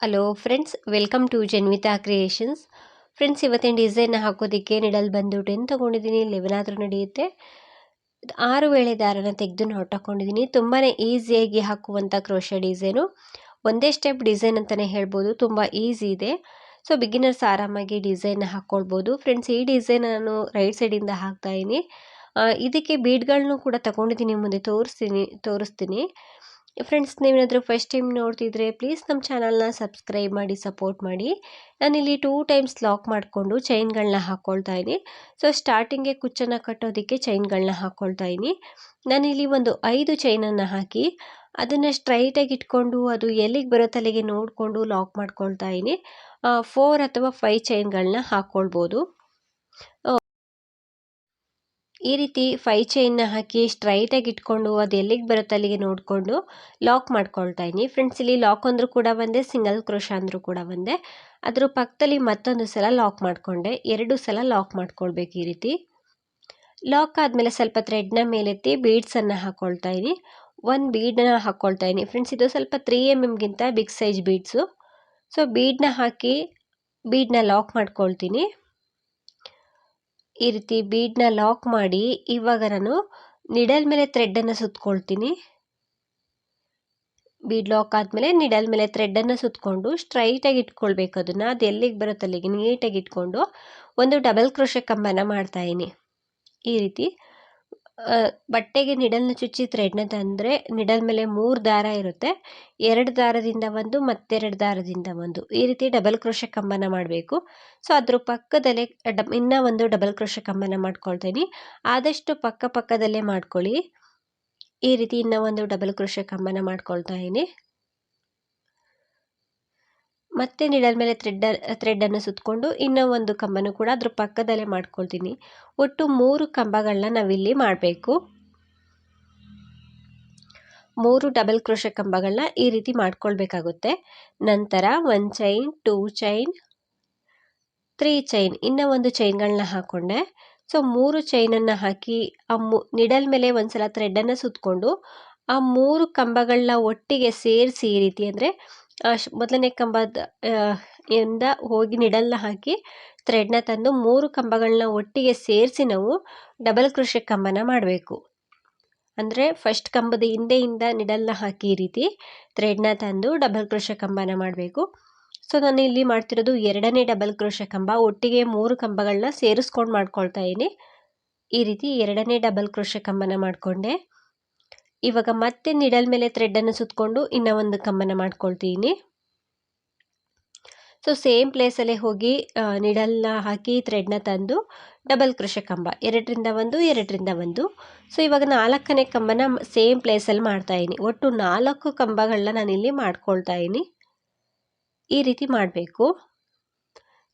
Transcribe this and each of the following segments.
Hello friends welcome to Janvitha creations friends ಇವತ್ತಿನ design ಹಾಕೋದಕ್ಕೆ needle ಬಂದು ಟೆನ್ ತೊಗೊಂಡಿದ್ದೀನಿ? ಲೆವೆನ್ ಆದರೂ ನಡೆಯುತ್ತೆ. ಆರು ವೇಳೆ ದಾರನ ತೆಗೆದು ಹೊಟ್ಟಾಕೊಂಡಿದ್ದೀನಿ ತುಂಬಾ ಈಸಿಯಾಗಿ ಹಾಕುವಂಥ ಕ್ರೋಶ ಡಿಸೈನು ಒಂದೇ ಸ್ಟೆಪ್ ಡಿಸೈನ್ ಅಂತಲೇ ಹೇಳ್ಬೋದು. ತುಂಬ ಈಸಿ ಇದೆ. ಸೊ ಬಿಗಿನರ್ಸ್ ಆರಾಮಾಗಿ ಡಿಸೈನ್ ಹಾಕ್ಕೊಳ್ಬೋದು ಫ್ರೆಂಡ್ಸ್ ಈ ಡಿಸೈನ್ ನಾನು ರೈಟ್ ಸೈಡಿಂದ ಹಾಕ್ತಾಯಿದ್ದೀನಿ ಇದಕ್ಕೆ ಬೀಡ್ಗಳನ್ನೂ ಕೂಡ ತಗೊಂಡಿದ್ದೀನಿ. ಮುಂದೆ ತೋರಿಸ್ತೀನಿ ತೋರಿಸ್ತೀನಿ. ಫ್ರೆಂಡ್ಸ್ ನೀವೇನಾದರೂ ಫಸ್ಟ್ ಟೈಮ್ ನೋಡ್ತಿದ್ರೆ ಪ್ಲೀಸ್ ನಮ್ಮ ಚಾನಲ್ನ ಸಬ್ಸ್ಕ್ರೈಬ್ ಮಾಡಿ ಸಪೋರ್ಟ್ ಮಾಡಿ. ನಾನಿಲ್ಲಿ ಟೂ ಟೈಮ್ಸ್ ಲಾಕ್ ಮಾಡಿಕೊಂಡು ಚೈನ್ಗಳನ್ನ ಹಾಕ್ಕೊಳ್ತಾ ಇದ್ದೀನಿ. ಸೊ ಸ್ಟಾರ್ಟಿಂಗ್ಗೆ ಕುಚ್ಚನ್ನು ಕಟ್ಟೋದಕ್ಕೆ ಚೈನ್ಗಳನ್ನ ಹಾಕ್ಕೊಳ್ತಾ ಇದ್ದೀನಿ. ನಾನಿಲ್ಲಿ ಒಂದು ಐದು ಚೈನನ್ನು ಹಾಕಿ ಅದನ್ನು ಸ್ಟ್ರೈಟಾಗಿ ಇಟ್ಕೊಂಡು ಅದು ಎಲ್ಲಿಗೆ ಬರೋ ತಲೆಗೆ ನೋಡಿಕೊಂಡು ಲಾಕ್ ಮಾಡ್ಕೊಳ್ತಾ ಇದ್ದೀನಿ. ಫೋರ್ ಅಥವಾ ಫೈವ್ ಚೈನ್ಗಳನ್ನ ಹಾಕ್ಕೊಳ್ಬೋದು ಈ ರೀತಿ ಫೈ ಚೈನ್ನ ಹಾಕಿ ಸ್ಟ್ರೈಟಾಗಿ ಇಟ್ಕೊಂಡು ಅದು ಎಲ್ಲಿಗೆ ಬರುತ್ತೆ ಅಲ್ಲಿಗೆ ನೋಡಿಕೊಂಡು ಲಾಕ್ ಮಾಡ್ಕೊಳ್ತಾ ಇದ್ದೀನಿ. ಫ್ರೆಂಡ್ಸ್ ಇಲ್ಲಿ ಲಾಕ್ ಅಂದರೂ ಕೂಡ ಒಂದೇ ಸಿಂಗಲ್ ಕ್ರೋಶ ಅಂದರೂ ಕೂಡ ಒಂದೇ ಅದ್ರ ಪಕ್ಕದಲ್ಲಿ ಮತ್ತೊಂದು ಸಲ ಲಾಕ್ ಮಾಡಿಕೊಂಡೆ. ಎರಡು ಸಲ ಲಾಕ್ ಮಾಡ್ಕೊಳ್ಬೇಕು ಈ ರೀತಿ. ಲಾಕ್ ಆದಮೇಲೆ ಸ್ವಲ್ಪ ಥ್ರೆಡ್ನ ಮೇಲೆತ್ತಿ ಬೀಡ್ಸನ್ನು ಹಾಕ್ಕೊಳ್ತಾ ಇದ್ದೀನಿ. ಒಂದು ಬೀಡನ್ನ ಹಾಕ್ಕೊಳ್ತಾ ಇದ್ದೀನಿ. ಫ್ರೆಂಡ್ಸ್ ಇದು ಸ್ವಲ್ಪ ತ್ರೀ ಎಂ ಎಮ್ಗಿಂತ ಬಿಗ್ ಸೈಜ್ ಬೀಡ್ಸು ಸೊ ಬೀಡನ್ನ ಹಾಕಿ ಬೀಡನ್ನ ಲಾಕ್ ಮಾಡ್ಕೊಳ್ತೀನಿ. ಈ ರೀತಿ ಬೀಡನ್ನ ಲಾಕ್ ಮಾಡಿ ಇವಾಗ ನಾನು ನಿಡಲ್ ಮೇಲೆ ಥ್ರೆಡ್ಡನ್ನು ಸುತ್ಕೊಳ್ತೀನಿ. ಬೀಡ್ ಲಾಕ್ ಆದಮೇಲೆ ನಿಡಲ್ ಮೇಲೆ ಥ್ರೆಡ್ಡನ್ನು ಸುತ್ತಕೊಂಡು ಸ್ಟ್ರೈಟಾಗಿ ಇಟ್ಕೊಳ್ಬೇಕು ಅದನ್ನು. ಅದು ಎಲ್ಲಿಗೆ ಬರುತ್ತಲ್ಲಿಗೆ ನೀಟಾಗಿ ಇಟ್ಕೊಂಡು ಒಂದು ಡಬಲ್ ಕ್ರೋಶೆ ಕಂಬನ ಮಾಡ್ತಾಯಿನಿ ಈ ರೀತಿ ಬಟ್ಟೆಗೆ ನಿಡಲ್ನ ಚುಚ್ಚಿ ಥ್ರೆಡ್ನ ತಂದರೆ ನಿಡಲ್ ಮೇಲೆ ಮೂರು ದಾರ ಇರುತ್ತೆ. ಎರಡು ದಾರದಿಂದ ಒಂದು, ಮತ್ತೆರಡು ದಾರದಿಂದ ಒಂದು. ಈ ರೀತಿ ಡಬಲ್ ಕ್ರೋಶ ಕಂಬನ ಮಾಡಬೇಕು. ಸೊ, ಅದ್ರ ಪಕ್ಕದಲ್ಲೇ ಡಬ್, ಇನ್ನೂ ಒಂದು ಡಬಲ್ ಕ್ರೋಶ ಕಂಬನ ಮಾಡ್ಕೊಳ್ತೀನಿ. ಆದಷ್ಟು ಪಕ್ಕ ಪಕ್ಕದಲ್ಲೇ ಮಾಡ್ಕೊಳ್ಳಿ. ಈ ರೀತಿ ಇನ್ನೂ ಒಂದು ಡಬಲ್ ಕ್ರೋಶ ಕಂಬನ ಮಾಡ್ಕೊಳ್ತಾ ಇದ್ದೀನಿ ಮತ್ತೆ ನಿಡಲ್ ಮೇಲೆ ಥ್ರೆಡ್ ಥ್ರೆಡ್ಡನ್ನು ಸುತ್ತಕೊಂಡು ಇನ್ನೂ ಒಂದು ಕಂಬನೂ ಕೂಡ ಅದ್ರ ಪಕ್ಕದಲ್ಲೇ ಮಾಡ್ಕೊಳ್ತೀನಿ. ಒಟ್ಟು ಮೂರು ಕಂಬಗಳನ್ನ ನಾವಿಲ್ಲಿ ಮಾಡಬೇಕು. ಮೂರು ಡಬಲ್ ಕ್ರೋಶ ಕಂಬಗಳನ್ನ ಈ ರೀತಿ ಮಾಡ್ಕೊಳ್ಬೇಕಾಗುತ್ತೆ. ನಂತರ one chain two chain three chain ಇನ್ನೂ ಒಂದು ಚೈನ್ಗಳನ್ನ ಹಾಕ್ಕೊಂಡೆ ಸೊ ಮೂರು ಚೈನನ್ನು ಹಾಕಿ ಆ ಮು, ನಿಡಲ್ ಮೇಲೆ ಒಂದು ಸಲ ಥ್ರೆಡ್ಡನ್ನು ಸುತ್ತಕೊಂಡು ಆ ಮೂರು ಕಂಬಗಳನ್ನ ಒಟ್ಟಿಗೆ ಸೇರಿಸಿ ಈ ರೀತಿ ಅಂದರೆ ಮೊದಲನೇ ಕಂಬದ ಇಂದ ಹೋಗಿ ನಿಡಲ್ನ ಹಾಕಿ ಥ್ರೆಡ್ನ ತಂದು ಮೂರು ಕಂಬಗಳನ್ನ ಒಟ್ಟಿಗೆ ಸೇರಿಸಿ ನಾವು ಡಬಲ್ ಕ್ರೋಶೆ ಕಂಬನ ಮಾಡಬೇಕು. ಅಂದರೆ ಫಸ್ಟ್ ಕಂಬದ ಹಿಂದೆಯಿಂದ ನಿಡಲ್ನ ಹಾಕಿ ಈ ರೀತಿ ಥ್ರೆಡ್ನ ತಂದು ಡಬಲ್ ಕೃಷಿ ಕಂಬನ ಮಾಡಬೇಕು. ಸೊ ನಾನು ಇಲ್ಲಿ ಮಾಡ್ತಿರೋದು ಎರಡನೇ ಡಬಲ್ ಕ್ರೋಶ ಕಂಬ, ಒಟ್ಟಿಗೆ ಮೂರು ಕಂಬಗಳನ್ನ ಸೇರಿಸ್ಕೊಂಡು ಮಾಡ್ಕೊಳ್ತಾ ಇದ್ದೀನಿ. ಈ ರೀತಿ ಎರಡನೇ ಡಬಲ್ ಕ್ರೋಶ ಕಂಬನ ಮಾಡಿಕೊಂಡೆ. ಇವಾಗ ಮತ್ತೆ ನಿಡಲ್ ಮೇಲೆ ಥ್ರೆಡ್ಡನ್ನು ಸುತ್ತಕೊಂಡು ಇನ್ನೂ ಒಂದು ಕಂಬನ ಮಾಡ್ಕೊಳ್ತೀನಿ. ಸೊ ಸೇಮ್ ಪ್ಲೇಸಲ್ಲೇ ಹೋಗಿ ನಿಡಲ್ನ ಹಾಕಿ ಥ್ರೆಡ್ನ ತಂದು ಡಬಲ್ ಕೃಷ ಕಂಬ. ಎರಡರಿಂದ ಒಂದು ಎರಡರಿಂದ ಒಂದು. ಸೊ ಇವಾಗ ನಾಲ್ಕನೇ ಕಂಬನ ಸೇಮ್ ಪ್ಲೇಸಲ್ಲಿ ಇದೀನಿ ಒಟ್ಟು ನಾಲ್ಕು ಕಂಬಗಳನ್ನ ನಾನಿಲ್ಲಿ ಮಾಡ್ಕೊಳ್ತಾ ಇದ್ದೀನಿ. ಈ ರೀತಿ ಮಾಡಬೇಕು.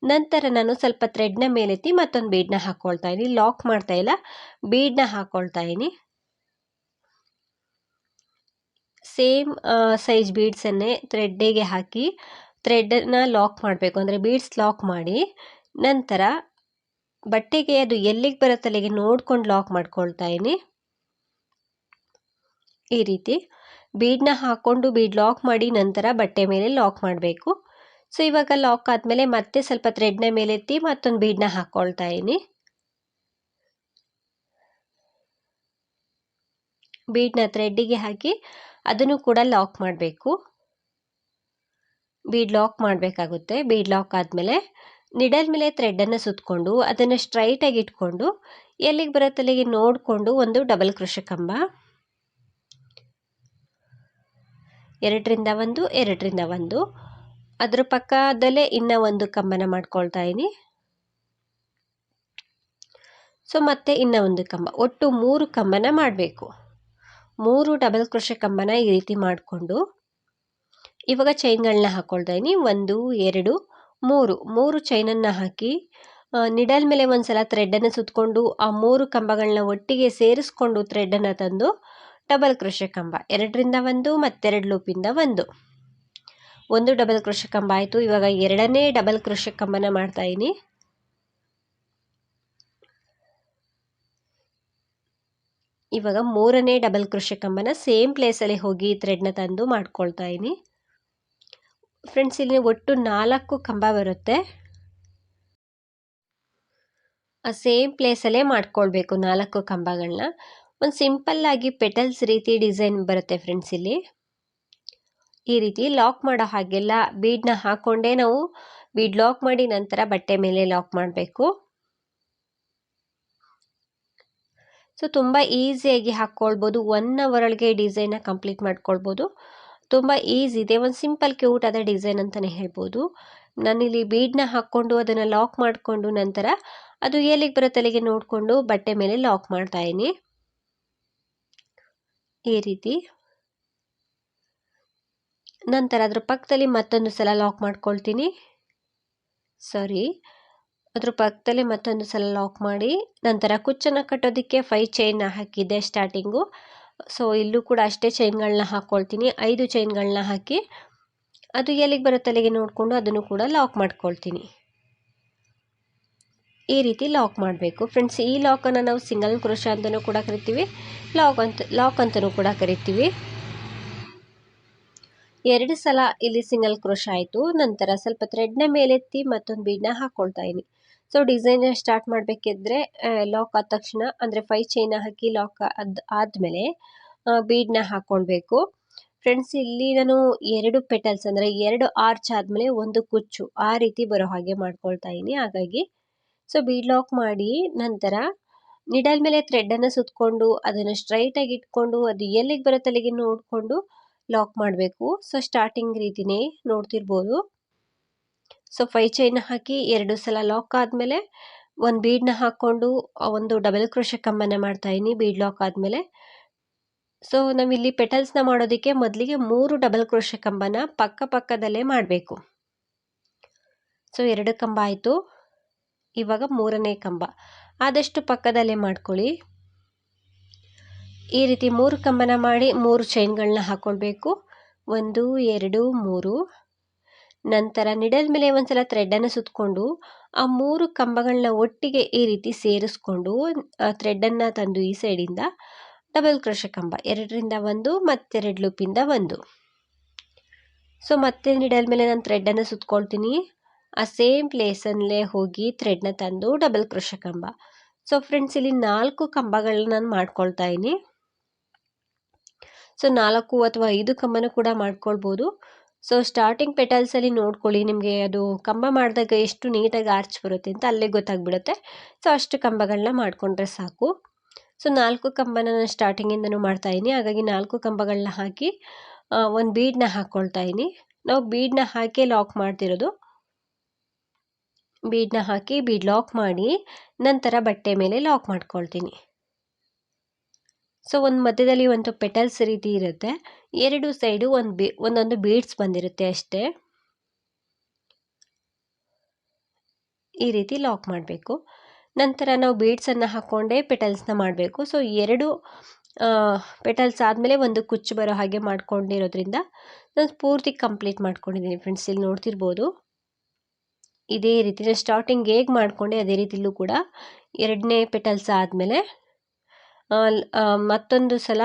ನಂತರ ನಾನು ಸ್ವಲ್ಪ ಥ್ರೆಡ್ನ ಮೇಲೆತ್ತಿ ಮತ್ತೊಂದು ಬೀಡನ್ನ ಹಾಕ್ಕೊಳ್ತಾ ಇದ್ದೀನಿ. ಲಾಕ್ ಮಾಡ್ತಾ ಇಲ್ಲ. ಬೀಡನ್ನ ಹಾಕ್ಕೊಳ್ತಾ ಇದ್ದೀನಿ. ಸೇಮ್ ಸೈಜ್ ಬೀಡ್ಸನ್ನೇ ಥ್ರೆಡ್ಡಿಗೆ ಹಾಕಿ ಥ್ರೆಡ್ಡನ್ನು ಲಾಕ್ ಮಾಡಬೇಕು. ಅಂದರೆ ಬೀಡ್ಸ್ ಲಾಕ್ ಮಾಡಿ ನಂತರ ಬಟ್ಟೆಗೆ ಅದು ಎಲ್ಲಿಗೆ ಬರುತ್ತೆ ಅಲ್ಲಿಗೆ ನೋಡ್ಕೊಂಡು ಲಾಕ್ ಮಾಡ್ಕೊಳ್ತಾ ಇದ್ದೀನಿ ಈ ರೀತಿ ಬೀಡನ್ನ ಹಾಕ್ಕೊಂಡು ಬೀಡ್ ಲಾಕ್ ಮಾಡಿ ನಂತರ ಬಟ್ಟೆ ಮೇಲೆ ಲಾಕ್ ಮಾಡಬೇಕು. ಸೊ, ಇವಾಗ ಲಾಕ್ ಆದಮೇಲೆ ಮತ್ತೆ ಸ್ವಲ್ಪ ಥ್ರೆಡ್ನ ಮೇಲೆ ಎತ್ತಿ ಮತ್ತೊಂದು ಬೀಡನ್ನ ಹಾಕ್ಕೊಳ್ತಾ ಇದ್ದೀನಿ ಬೀಡನ್ನ ಥ್ರೆಡ್ಡಿಗೆ ಹಾಕಿ ಅದನ್ನು ಕೂಡ ಲಾಕ್ ಮಾಡಬೇಕು. ಬೀಡ್ ಲಾಕ್ ಮಾಡಬೇಕಾಗುತ್ತೆ. ಬೀಡ್ ಲಾಕ್ ಆದಮೇಲೆ ನಿಡಲ್ ಮೇಲೆ ಥ್ರೆಡ್ಡನ್ನು ಸುತ್ತಕೊಂಡು ಅದನ್ನು ಸ್ಟ್ರೈಟಾಗಿ ಇಟ್ಕೊಂಡು ಎಲ್ಲಿಗೆ ಬರುತ್ತೆ ಅಲ್ಲಿಗೆ ನೋಡಿಕೊಂಡು ಒಂದು ಡಬಲ್ ಕೃಷಿ ಕಂಬ. ಎರಡರಿಂದ ಒಂದು ಎರಡರಿಂದ ಒಂದು. ಅದರ ಪಕ್ಕದಲ್ಲೇ ಇನ್ನೂ ಒಂದು ಕಂಬನ ಮಾಡ್ಕೊಳ್ತಾ ಇದ್ದೀನಿ ಸೊ ಮತ್ತೆ ಇನ್ನೂ ಒಂದು ಕಂಬ. ಒಟ್ಟು ಮೂರು ಕಂಬನ ಮಾಡಬೇಕು. ಮೂರು ಡಬಲ್ ಕ್ರೋಶೆ ಕಂಬನ ಈ ರೀತಿ ಮಾಡಿಕೊಂಡು ಇವಾಗ ಚೈನ್ಗಳನ್ನ ಹಾಕ್ಕೊಳ್ತಾ ಇದ್ದೀನಿ ಒಂದು, ಎರಡು, ಮೂರು. ಮೂರು ಚೈನನ್ನು ಹಾಕಿ ನಿಡಲ್ ಮೇಲೆ ಒಂದು ಸಲ ಥ್ರೆಡ್ಡನ್ನು ಸುತ್ತಕೊಂಡು ಆ ಮೂರು ಕಂಬಗಳನ್ನ ಒಟ್ಟಿಗೆ ಸೇರಿಸ್ಕೊಂಡು ಥ್ರೆಡ್ಡನ್ನು ತಂದು ಡಬಲ್ ಕ್ರೋಶೆ ಕಂಬ ಎರಡರಿಂದ ಒಂದು, ಮತ್ತೆರಡು ಲೂಪಿಂದ ಒಂದು. ಒಂದು ಡಬಲ್ ಕ್ರೋಶೆ ಕಂಬ ಆಯಿತು. ಇವಾಗ ಎರಡನೇ ಡಬಲ್ ಕ್ರೋಶೆ ಕಂಬನ ಮಾಡ್ತಾಯಿದ್ದೀನಿ ಇವಾಗ ಮೂರನೇ ಡಬಲ್ ಕೃಷಿ ಕಂಬನ ಸೇಮ್ ಪ್ಲೇಸಲ್ಲಿ ಹೋಗಿ ಥ್ರೆಡ್ನ ತಂದು ಮಾಡ್ಕೊಳ್ತಾ ಇದ್ದೀನಿ. ಫ್ರೆಂಡ್ಸ್ ಇಲ್ಲಿ ಒಟ್ಟು ನಾಲ್ಕು ಕಂಬ ಬರುತ್ತೆ. ಆ ಸೇಮ್ ಪ್ಲೇಸಲ್ಲೇ ಮಾಡ್ಕೊಳ್ಬೇಕು ನಾಲ್ಕು ಕಂಬಗಳನ್ನ ಒಂದು ಸಿಂಪಲ್ಲಾಗಿ ಪೆಟಲ್ಸ್ ರೀತಿ ಡಿಸೈನ್ ಬರುತ್ತೆ ಫ್ರೆಂಡ್ಸ್ ಇಲ್ಲಿ. ಈ ರೀತಿ ಲಾಕ್ ಮಾಡೋ ಹಾಗೆಲ್ಲ ಬೀಡನ್ನ ಹಾಕ್ಕೊಂಡೇ ನಾವು ಬೀಡ್ ಲಾಕ್ ಮಾಡಿ ನಂತರ ಬಟ್ಟೆ ಮೇಲೆ ಲಾಕ್ ಮಾಡಬೇಕು. ಸೊ ತುಂಬ ಈಸಿಯಾಗಿ ಹಾಕ್ಕೊಳ್ಬೋದು ಒನ್ ಅವರ್ ಒಳಗೆ ಡಿಸೈನ್ನ ಕಂಪ್ಲೀಟ್ ಮಾಡ್ಕೊಳ್ಬೋದು. ತುಂಬ ಈಸಿ ಇದೆ ಒಂದು ಸಿಂಪಲ್ ಕ್ಯೂಟ್ ಆದ ಡಿಸೈನ್ ಅಂತಲೇ ಹೇಳ್ಬೋದು. ನಾನಿಲ್ಲಿ ಬೀಡನ್ನ ಹಾಕ್ಕೊಂಡು ಅದನ್ನು ಲಾಕ್ ಮಾಡಿಕೊಂಡು ನಂತರ ಅದು ಎಲ್ಲಿಗೆ ಬರೋ ತಲೆಗೆ ನೋಡಿಕೊಂಡು ಬಟ್ಟೆ ಮೇಲೆ ಲಾಕ್ ಮಾಡ್ತಾಯಿನಿ ಈ ರೀತಿ. ನಂತರ ಅದ್ರ ಪಕ್ಕದಲ್ಲಿ ಮತ್ತೊಂದು ಸಲ ಲಾಕ್ ಮಾಡ್ಕೊಳ್ತೀನಿ. ಸಾರಿ. ಅದ್ರ ಪಕ್ಕದಲ್ಲಿ ಮತ್ತೊಂದು ಸಲ ಲಾಕ್ ಮಾಡಿ, ನಂತರ ಕುಚ್ಚನ್ನು ಕಟ್ಟೋದಕ್ಕೆ ಫೈ ಚೈನ್ನ ಹಾಕಿದ್ದೆ ಸ್ಟಾರ್ಟಿಂಗು ಸೊ ಇಲ್ಲೂ ಕೂಡ ಅಷ್ಟೇ ಚೈನ್ಗಳನ್ನ ಹಾಕ್ಕೊಳ್ತೀನಿ ಐದು ಚೈನ್ಗಳನ್ನ ಹಾಕಿ, ಅದು ಎಲ್ಲಿಗೆ ಬರೋ ಅಲ್ಲಿಗೆ ನೋಡಿಕೊಂಡು ಅದನ್ನು ಕೂಡ ಲಾಕ್ ಮಾಡ್ಕೊಳ್ತೀನಿ. ಈ ರೀತಿ ಲಾಕ್ ಮಾಡಬೇಕು. ಫ್ರೆಂಡ್ಸ್ ಈ ಲಾಕನ್ನು ನಾವು ಸಿಂಗಲ್ ಕ್ರೋಶ ಅಂತಲೂ ಕೂಡ ಕರಿತೀವಿ ಲಾಕ್ ಅಂತ ಲಾಕ್ ಅಂತಲೂ ಕೂಡ ಕರಿತೀವಿ. ಎರಡು ಸಲ ಇಲ್ಲಿ ಸಿಂಗಲ್ ಕ್ರೋಶ ಆಯಿತು. ನಂತರ ಸ್ವಲ್ಪ ಥ್ರೆಡ್ನ ಮೇಲೆತ್ತಿ ಮತ್ತೊಂದು ಬೀಡನ್ನ ಹಾಕ್ಕೊಳ್ತಾ ಇದ್ದೀನಿ ಸೊ ಡಿಸೈನ್ ಸ್ಟಾರ್ಟ್ ಮಾಡಬೇಕಿದ್ರೆ ಲಾಕ್ ಆದ ತಕ್ಷಣ, ಅಂದರೆ ಫೈ ಚೈನ ಹಾಕಿ ಲಾಕ್ ಅದು ಆದಮೇಲೆ ಬೀಡನ್ನ ಹಾಕ್ಕೊಳ್ಬೇಕು ಫ್ರೆಂಡ್ಸ್ ಇಲ್ಲಿ ನಾನು ಎರಡು ಪೆಟಲ್ಸ್ ಅಂದರೆ ಎರಡು ಆರ್ಚ್ ಆದಮೇಲೆ ಒಂದು ಕುಚ್ಚು, ಆ ರೀತಿ ಬರೋ ಹಾಗೆ ಮಾಡ್ಕೊಳ್ತಾ ಇದ್ದೀನಿ ಹಾಗಾಗಿ. ಸೊ ಬೀಡ್ ಲಾಕ್ ಮಾಡಿ ನಂತರ ನಿಡಲ್ ಮೇಲೆ ಥ್ರೆಡ್ಡನ್ನು ಸುತ್ತಕೊಂಡು ಅದನ್ನು ಸ್ಟ್ರೈಟಾಗಿ ಇಟ್ಕೊಂಡು, ಅದು ಎಲ್ಲಿಗೆ ಬರೋ ತಲೆಗೆ ನೋಡಿಕೊಂಡು ಲಾಕ್ ಮಾಡಬೇಕು. ಸೊ ಸ್ಟಾರ್ಟಿಂಗ್ ರೀತಿನೇ ನೋಡ್ತಿರ್ಬೋದು. ಸೊ ಫೈ ಚೈನ್ ಹಾಕಿ ಎರಡು ಸಲ ಲಾಕ್ ಆದಮೇಲೆ ಒಂದು ಬೀಡನ್ನ ಹಾಕ್ಕೊಂಡು ಒಂದು ಡಬಲ್ ಕ್ರೋಶ ಕಂಬನ ಮಾಡ್ತಾಯಿದ್ದೀನಿ ಬೀಡ್ ಲಾಕ್ ಆದಮೇಲೆ. ಸೊ ನಾವಿಲ್ಲಿ ಪೆಟಲ್ಸ್ನ ಮಾಡೋದಕ್ಕೆ ಮೊದಲಿಗೆ ಮೂರು ಡಬಲ್ ಕ್ರೋಶ ಕಂಬನ ಪಕ್ಕ ಪಕ್ಕದಲ್ಲೇ ಮಾಡಬೇಕು. ಸೊ ಎರಡು ಕಂಬ ಆಯಿತು. ಇವಾಗ ಮೂರನೇ ಕಂಬ. ಆದಷ್ಟು ಪಕ್ಕದಲ್ಲೇ ಮಾಡ್ಕೊಳ್ಳಿ. ಈ ರೀತಿ ಮೂರು ಕಂಬನ ಮಾಡಿ ಮೂರು ಚೈನ್ಗಳನ್ನ ಹಾಕ್ಕೊಳ್ಬೇಕು. ಒಂದು, ಎರಡು, ಮೂರು. ನಂತರ ನಿಡಲ್ ಮೇಲೆ ಒಂದ್ಸಲ ಥ್ರೆಡ್ಡನ್ನು ಸುತ್ತಕೊಂಡು ಆ ಮೂರು ಕಂಬಗಳನ್ನ ಒಟ್ಟಿಗೆ ಈ ರೀತಿ ಸೇರಿಸ್ಕೊಂಡು ಥ್ರೆಡ್ಡನ್ನು ತಂದು ಈ ಸೈಡಿಂದ ಡಬಲ್ ಕ್ರೋಶ ಕಂಬ, ಎರಡರಿಂದ ಒಂದು, ಮತ್ತೆರಡು ಲೂಪಿಂದ ಒಂದು. ಸೊ ಮತ್ತೆ ನಿಡಲ್ ಮೇಲೆ ನಾನು ಥ್ರೆಡ್ಡನ್ನು ಸುತ್ಕೊಳ್ತೀನಿ. ಆ ಸೇಮ್ ಪ್ಲೇಸಲ್ಲೇ ಹೋಗಿ ಥ್ರೆಡ್ನ ತಂದು ಡಬಲ್ ಕ್ರೋಶ ಕಂಬ. ಸೊ ಫ್ರೆಂಡ್ಸ್ ಇಲ್ಲಿ ನಾಲ್ಕು ಕಂಬಗಳನ್ನ ನಾನು ಮಾಡ್ಕೊಳ್ತಾ ಇದ್ದೀನಿ. ಸೊ ನಾಲ್ಕು ಅಥವಾ ಐದು ಕಂಬನೂ ಕೂಡ ಮಾಡ್ಕೊಳ್ಬೋದು. ಸೊ ಸ್ಟಾರ್ಟಿಂಗ್ ಪೆಟಲ್ಸಲ್ಲಿ ನೋಡ್ಕೊಳ್ಳಿ, ನಿಮಗೆ ಅದು ಕಂಬ ಮಾಡಿದಾಗ ಎಷ್ಟು ನೀಟಾಗಿ ಆರ್ಚ್ ಬರುತ್ತೆ ಅಂತ ಅಲ್ಲೇ ಗೊತ್ತಾಗ್ಬಿಡುತ್ತೆ. ಸೊ ಅಷ್ಟು ಕಂಬಗಳನ್ನ ಮಾಡಿಕೊಂಡ್ರೆ ಸಾಕು. ಸೊ ನಾಲ್ಕು ಕಂಬನ ನಾನು ಸ್ಟಾರ್ಟಿಂಗಿಂದನೂ ಮಾಡ್ತಾಯಿದ್ದೀನಿ ಹಾಗಾಗಿ ನಾಲ್ಕು ಕಂಬಗಳನ್ನ ಹಾಕಿ ಒಂದು ಬೀಡನ್ನ ಹಾಕ್ಕೊಳ್ತಾ ಇದ್ದೀನಿ. ನಾವು ಬೀಡನ್ನ ಹಾಕಿ ಲಾಕ್ ಮಾಡ್ತಿರೋದು. ಬೀಡನ್ನ ಹಾಕಿ ಬೀಡ್ ಲಾಕ್ ಮಾಡಿ, ನಂತರ ಬಟ್ಟೆ ಮೇಲೆ ಲಾಕ್ ಮಾಡ್ಕೊಳ್ತೀನಿ. ಸೊ ಒಂದು ಮಧ್ಯದಲ್ಲಿ ಒಂದು ಪೆಟಲ್ಸ್ ರೀತಿ ಇರುತ್ತೆ. ಎರಡು ಸೈಡು ಒಂದು ಬಿ, ಒಂದೊಂದು ಬೀಡ್ಸ್ ಬಂದಿರುತ್ತೆ ಅಷ್ಟೇ. ಈ ರೀತಿ ಲಾಕ್ ಮಾಡಬೇಕು. ನಂತರ ನಾವು ಬೀಡ್ಸನ್ನು ಹಾಕ್ಕೊಂಡೇ ಪೆಟಲ್ಸ್ನ ಮಾಡಬೇಕು. ಸೊ ಎರಡು ಪೆಟಲ್ಸ್ ಆದಮೇಲೆ ಒಂದು ಕುಚ್ಚು ಬರೋ ಹಾಗೆ ಮಾಡ್ಕೊಂಡಿರೋದ್ರಿಂದ ನಾನು ಪೂರ್ತಿ ಕಂಪ್ಲೀಟ್ ಮಾಡ್ಕೊಂಡಿದ್ದೀನಿ ಫ್ರೆಂಡ್ಸ್ ಇಲ್ಲಿ ನೋಡ್ತಿರ್ಬೋದು. ಇದೇ ರೀತಿ ಸ್ಟಾರ್ಟಿಂಗ್ ಹೇಗೆ ಮಾಡಿಕೊಂಡೆ ಅದೇ ರೀತಿಲೂ ಕೂಡ ಎರಡನೇ ಪೆಟಲ್ಸ್ ಆದಮೇಲೆ ಮತ್ತೊಂದು ಸಲ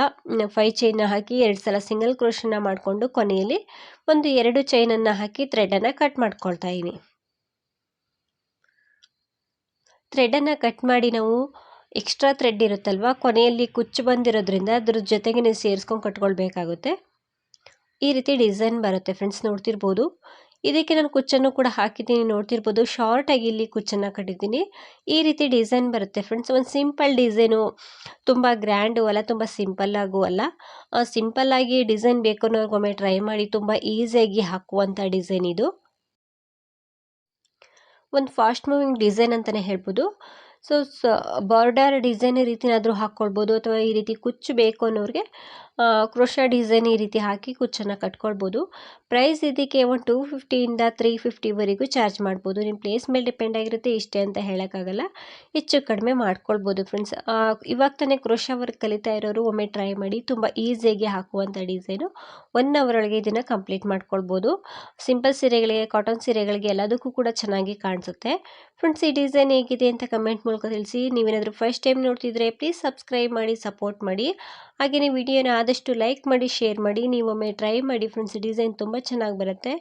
ಫೈ ಚೈನ್ನ ಹಾಕಿ ಎರಡು ಸಲ ಸಿಂಗಲ್ ಕ್ರೋಶನ್ನ ಮಾಡಿಕೊಂಡು ಕೊನೆಯಲ್ಲಿ ಒಂದು ಎರಡು ಚೈನನ್ನು ಹಾಕಿ ಥ್ರೆಡನ್ನು ಕಟ್ ಮಾಡ್ಕೊಳ್ತಾ ಇದ್ದೀನಿ ಥ್ರೆಡನ್ನು ಕಟ್ ಮಾಡಿ ನಾವು ಎಕ್ಸ್ಟ್ರಾ ಥ್ರೆಡ್ ಇರುತ್ತಲ್ವ, ಕೊನೆಯಲ್ಲಿ ಕುಚ್ಚು ಬಂದಿರೋದ್ರಿಂದ ಅದ್ರ ಜೊತೆಗೆ ಸೇರಿಸ್ಕೊಂಡು ಕಟ್ಕೊಳ್ಬೇಕಾಗುತ್ತೆ. ಈ ರೀತಿ ಡಿಸೈನ್ ಬರುತ್ತೆ ಫ್ರೆಂಡ್ಸ್ ನೋಡ್ತಿರ್ಬೋದು. ಇದಕ್ಕೆ ನಾನು ಕುಚ್ಚನ್ನು ಕೂಡ ಹಾಕಿದ್ದೀನಿ. ನೋಡ್ತಿರ್ಬೋದು ಶಾರ್ಟಾಗಿ ಇಲ್ಲಿ ಕುಚ್ಚನ್ನು ಕಟ್ಟಿದ್ದೀನಿ. ಈ ರೀತಿ ಡಿಸೈನ್ ಬರುತ್ತೆ ಫ್ರೆಂಡ್ಸ್ ಒಂದು ಸಿಂಪಲ್ ಡಿಸೈನು ತುಂಬ ಗ್ರ್ಯಾಂಡು ಅಲ್ಲ, ತುಂಬ ಸಿಂಪಲ್ಲಾಗೂ ಅಲ್ಲ. ಸಿಂಪಲ್ಲಾಗಿ ಡಿಸೈನ್ ಬೇಕು ಅನ್ನೋರ್ಗೊಮ್ಮೆ ಟ್ರೈ ಮಾಡಿ ತುಂಬ ಈಸಿಯಾಗಿ ಹಾಕುವಂಥ ಡಿಸೈನ್ ಇದು. ಒಂದು ಫಾಸ್ಟ್ ಮೂವಿಂಗ್ ಡಿಸೈನ್ ಅಂತಲೇ ಹೇಳ್ಬೋದು. ಸೊ ಸ ಬಾರ್ಡರ್ ಡಿಸೈನ್ ಈ ರೀತಿನಾದರೂ ಹಾಕ್ಕೊಳ್ಬೋದು ಅಥವಾ ಈ ರೀತಿ ಕುಚ್ಚು ಬೇಕು ಅನ್ನೋರಿಗೆ ಕ್ರೋಶ ಡಿಸೈನ್ ಈ ರೀತಿ ಹಾಕಿ ಕುಚ್ಚನ್ನು ಕಟ್ಕೊಳ್ಬೋದು. ಪ್ರೈಸ್ ಇದಕ್ಕೆ ಒಂದು ಟೂ ಫಿಫ್ಟಿಯಿಂದ ತ್ರೀ ಫಿಫ್ಟಿವರೆಗೂ ಚಾರ್ಜ್ ಮಾಡ್ಬೋದು. ನಿಮ್ಮ ಪ್ಲೇಸ್ ಮೇಲೆ ಡಿಪೆಂಡ್ ಆಗಿರುತ್ತೆ ಇಷ್ಟೇ ಅಂತ ಹೇಳೋಕ್ಕಾಗಲ್ಲ. ಹೆಚ್ಚು ಕಡಿಮೆ ಮಾಡ್ಕೊಳ್ಬೋದು ಫ್ರೆಂಡ್ಸ್ ಇವಾಗ ತಾನೇ ಕ್ರೋಶ ವರ್ಕ್ ಕಲಿತಾ ಇರೋರು ಒಮ್ಮೆ ಟ್ರೈ ಮಾಡಿ ತುಂಬ ಈಸಿಯಾಗಿ ಹಾಕುವಂಥ ಡಿಸೈನು ಒನ್ ಅವರ್ ಒಳಗೆ ಇದನ್ನು ಕಂಪ್ಲೀಟ್ ಮಾಡ್ಕೊಳ್ಬೋದು. ಸಿಂಪಲ್ ಸೀರೆಗಳಿಗೆ ಕಾಟನ್ ಸೀರೆಗಳಿಗೆ ಎಲ್ಲದಕ್ಕೂ ಕೂಡ ಚೆನ್ನಾಗಿ ಕಾಣಿಸುತ್ತೆ. ಫ್ರೆಂಡ್ಸ್ ಈ ಡಿಸೈನ್ ಹೇಗಿದೆ ಅಂತ ಕಮೆಂಟ್ ಮೂಲಕ ಮೂಲಕ ತಿಳಿಸಿ ನೀವೇನಾದರೂ ಫಸ್ಟ್ ಟೈಮ್ ನೋಡ್ತಿದ್ರೆ ಪ್ಲೀಸ್ ಸಬ್ಸ್ಕ್ರೈಬ್ ಮಾಡಿ ಸಪೋರ್ಟ್ ಮಾಡಿ. ಹಾಗೆಯೇ ವಿಡಿಯೋನ ಆದಷ್ಟು ಲೈಕ್ ಮಾಡಿ ಶೇರ್ ಮಾಡಿ. ನೀವೊಮ್ಮೆ ಟ್ರೈ ಮಾಡಿ ಫ್ರೆಂಡ್ಸ್ ಡಿಸೈನ್ ತುಂಬ ಚೆನ್ನಾಗಿ ಬರುತ್ತೆ.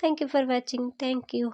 Thank you for watching thank you